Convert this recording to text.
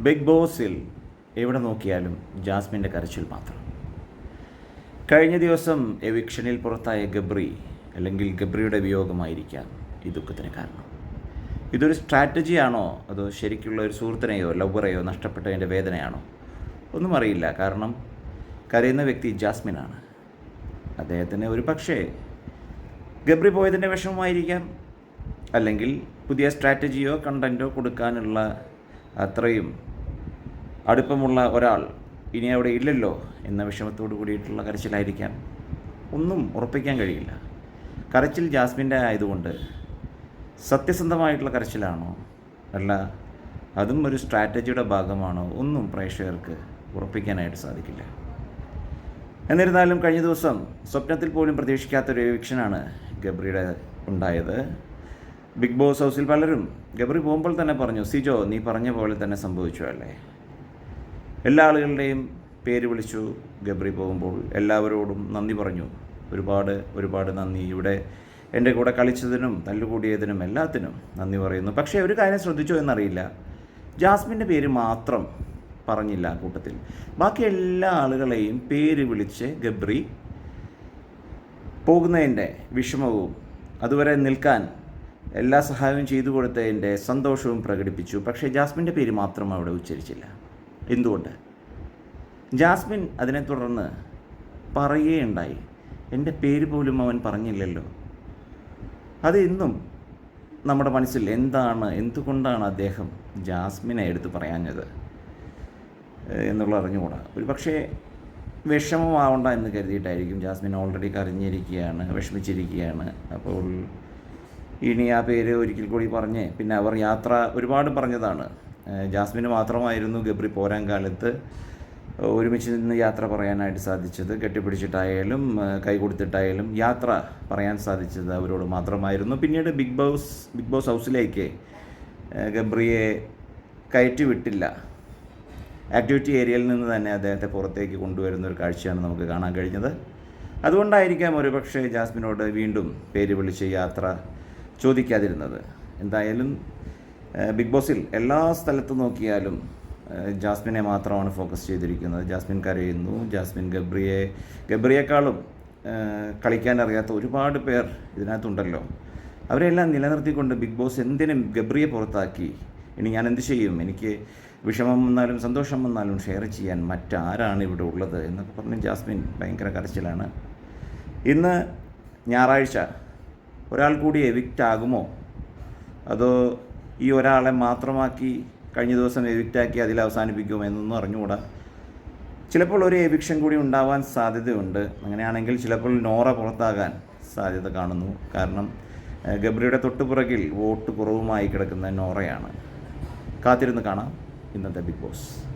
Big ബോസിൽ എവിടെ നോക്കിയാലും ജാസ്മിന്റെ കരച്ചിൽ മാത്രം. കഴിഞ്ഞ ദിവസം എവിക്ഷനിൽ പുറത്തായ ഗബ്രി അല്ലെങ്കിൽ ഗബ്രിയുടെ വിയോഗമായിരിക്കാം ഈ ദുഃഖത്തിന് കാരണം. ഇതൊരു സ്ട്രാറ്റജിയാണോ? അതോ ശരിക്കുള്ള ഒരു സുഹൃത്തിനെയോ ലവറെയോ നഷ്ടപ്പെട്ടതിന്റെ വേദനയാണോ? ഒന്നും അറിയില്ല. കാരണം കരയുന്ന വ്യക്തി ജാസ്മിനാണ്. അദ്ദേഹത്തിന് ഒരു പക്ഷേ ഗബ്രി പോയതിന്റെ വിഷമമായിരിക്കാം. അല്ലെങ്കിൽ പുതിയ സ്ട്രാറ്റജിയോ കണ്ടന്റോ കൊടുക്കാനുള്ള അത്രയും അടുപ്പമുള്ള ഒരാൾ ഇനി അവിടെ ഇല്ലല്ലോ എന്ന വിഷമത്തോടു കൂടിയിട്ടുള്ള കരച്ചിലായിരിക്കാം. ഒന്നും ഉറപ്പിക്കാൻ കഴിയില്ല. കരച്ചിൽ ജാസ്മിന്റെ ആയതുകൊണ്ട് സത്യസന്ധമായിട്ടുള്ള കരച്ചിലാണോ? അല്ല അതും ഒരു സ്ട്രാറ്റജിയുടെ ഭാഗമാണോ? ഒന്നും പ്രേക്ഷകർക്ക് ഉറപ്പിക്കാനായിട്ട് സാധിക്കില്ല. എന്നിരുന്നാലും കഴിഞ്ഞ ദിവസം സ്വപ്നത്തിൽ പോലും പ്രതീക്ഷിക്കാത്തൊരു വീക്ഷനാണ് ഗബ്രിയുടെ ഉണ്ടായത്. ബിഗ് ബോസ് ഹൗസിൽ പലരും ഗബറി പോകുമ്പോൾ തന്നെ പറഞ്ഞു സിജോ നീ പറഞ്ഞ പോലെ തന്നെ സംഭവിച്ചു അല്ലേ? എല്ലാ ആളുകളുടെയും പേര് വിളിച്ചു ഗബറി പോകുമ്പോൾ എല്ലാവരോടും നന്ദി പറഞ്ഞു. ഒരുപാട് ഒരുപാട് നന്ദി. ഇവിടെ എന്റെ കൂടെ കളിച്ചതിനും തല്ലുകൂടിയതിനും എല്ലാത്തിനും നന്ദി പറയുന്നു. പക്ഷേ ഒരു കാര്യം ശ്രദ്ധിച്ചോ എന്നറിയില്ല. ജാസ്മിന്റെ പേര് മാത്രം പറഞ്ഞില്ല കൂട്ടത്തിൽ. ബാക്കി എല്ലാ ആളുകളെയും പേര് വിളിച്ച് ഗബ്രി പോകുന്നതിന്റെ വിഷമവും അതുവരെ നിൽക്കാൻ എല്ലാ സഹായവും ചെയ്തു കൊടുത്തതിന്റെ സന്തോഷവും പ്രകടിപ്പിച്ചു. പക്ഷേ ജാസ്മിന്റെ പേര് മാത്രം അവിടെ ഉച്ചരിച്ചില്ല. എന്തുകൊണ്ട്? ജാസ്മിൻ അതിനെ തുടർന്ന് പറയുകയുണ്ടായി. എന്റെ പേര് പോലും അവൻ പറഞ്ഞില്ലല്ലോ. അത് ഇന്നും നമ്മുടെ മനസ്സിൽ എന്താണ് എന്തുകൊണ്ടാണ് അദ്ദേഹം ജാസ്മിനെ എടുത്തു പറയാഞ്ഞത് എന്നുള്ള അറിഞ്ഞുകൂടാ ഒരു പക്ഷേ വിഷമമാവണ്ട എന്ന് കരുതിയിട്ടായിരിക്കും ജാസ്മിൻ ഓൾറെഡി കരഞ്ഞിരിക്കുകയാണ് വിഷമിച്ചിരിക്കുകയാണ്. അപ്പോൾ ഇനി ആ പേര് ഒരിക്കൽ കൂടി പറഞ്ഞ് പിന്നെ അവർ യാത്ര ഒരുപാട് പറഞ്ഞതാണ്. ജാസ്മിന് മാത്രമായിരുന്നു ഗബ്രി പോരാൻ കാലത്ത് ഒരുമിച്ച് നിന്ന് യാത്ര പറയാനായിട്ട് സാധിച്ചത്. കെട്ടിപ്പിടിച്ചിട്ടായാലും കൈ കൊടുത്തിട്ടായാലും യാത്ര പറയാൻ സാധിച്ചത് അവരോട് മാത്രമായിരുന്നു. പിന്നീട് ബിഗ് ബോസ് ബിഗ് ബോസ് ഹൗസിലേക്ക് ഗബ്രിയെ കയറ്റി വിട്ടില്ല ആക്ടിവിറ്റി ഏരിയയിൽ നിന്ന് തന്നെ അദ്ദേഹത്തെ പുറത്തേക്ക് കൊണ്ടുവരുന്ന ഒരു കാഴ്ചയാണ് നമുക്ക് കാണാൻ കഴിഞ്ഞത്. അതുകൊണ്ടായിരിക്കാം ഒരുപക്ഷെ ജാസ്മിനോട് വീണ്ടും പേര് വിളിച്ച് യാത്ര ചോദിക്കാതിരുന്നത്. എന്തായാലും ബിഗ് ബോസിൽ എല്ലാ സ്ഥലത്തും നോക്കിയാലും ജാസ്മിനെ മാത്രമാണ് ഫോക്കസ് ചെയ്തിരിക്കുന്നത്. ജാസ്മിൻ കരയുന്നു. ജാസ്മിൻ ഗബ്രിയെ ഗബ്രിയേക്കാളും കളിക്കാനറിയാത്ത ഒരുപാട് പേർ ഇതിനകത്തുണ്ടല്ലോ. അവരെല്ലാം നിലനിർത്തിക്കൊണ്ട് ബിഗ് ബോസ് എന്തിനും ഗബ്രിയെ പുറത്താക്കി. ഇനി ഞാൻ എന്ത് ചെയ്യും? എനിക്ക് വിഷമം വന്നാലും സന്തോഷം വന്നാലും ഷെയർ ചെയ്യാൻ മറ്റാരാണ് ഇവിടെ ഉള്ളത് എന്നൊക്കെ പറഞ്ഞ് ജാസ്മിൻ ഭയങ്കര കരച്ചിലാണ്. ഇന്ന് ഞായറാഴ്ച ഒരാൾ കൂടി എവിക്റ്റ് ആകുമോ? അതോ ഈ ഒരാളെ മാത്രമാക്കി കഴിഞ്ഞ ദിവസം എവിക്റ്റാക്കി അതിൽ അവസാനിപ്പിക്കുമോ എന്നൊന്നും അറിഞ്ഞുകൂടാ. ചിലപ്പോൾ ഒരു എവിക്ഷൻ കൂടി ഉണ്ടാവാൻ സാധ്യതയുണ്ട്. അങ്ങനെയാണെങ്കിൽ ചിലപ്പോൾ നോറ പുറത്താകാൻ സാധ്യത കാണുന്നു. കാരണം ഗബ്രിയുടെ തൊട്ടുപുറകിൽ വോട്ട് കുറവുമായി കിടക്കുന്ന നോറയാണ്. കാത്തിരുന്ന് കാണാം ഇന്നത്തെ ബിഗ് ബോസ്.